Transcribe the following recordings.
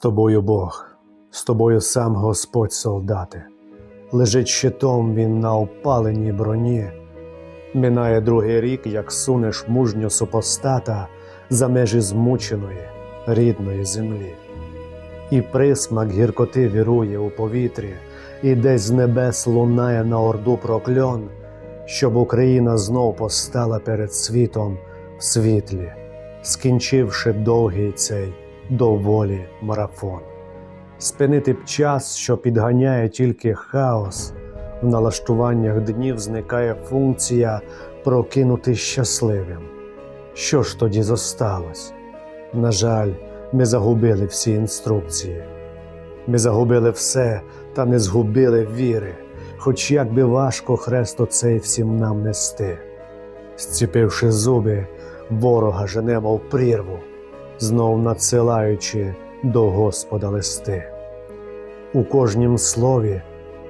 тобою Бог, з тобою сам Господь солдати. Лежить щитом він на опаленій броні. Минає другий рік, як сунеш мужньо супостата за межі змученої, рідної землі. І присмак гіркоти вірує у повітрі, і десь з небес лунає на орду прокльон, щоб Україна знов постала перед світом в світлі, скінчивши довгий цей доволі марафон. Спинити б час, що підганяє тільки хаос, в налаштуваннях днів зникає функція прокинути щасливим. Що ж тоді зосталось? На жаль, ми загубили всі інструкції. Ми загубили все та не згубили віри, хоч як би важко хрест оцей всім нам нести. Зціпивши зуби, ворога женемо в прірву, знов надсилаючи до Господа листи. У кожнім слові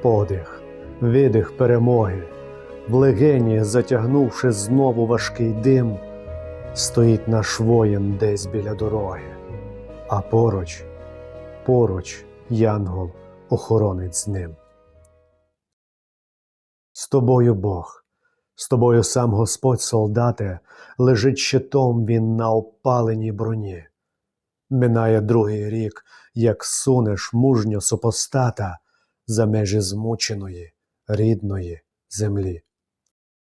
подих, видих перемоги, в легені, затягнувши знову важкий дим, стоїть наш воїн десь біля дороги, а поруч, поруч янгол охоронить з ним. З тобою Бог, з тобою сам Господь солдате, лежить щитом він на опаленій броні. Минає другий рік, як сунеш мужньо супостата за межі змученої, рідної землі.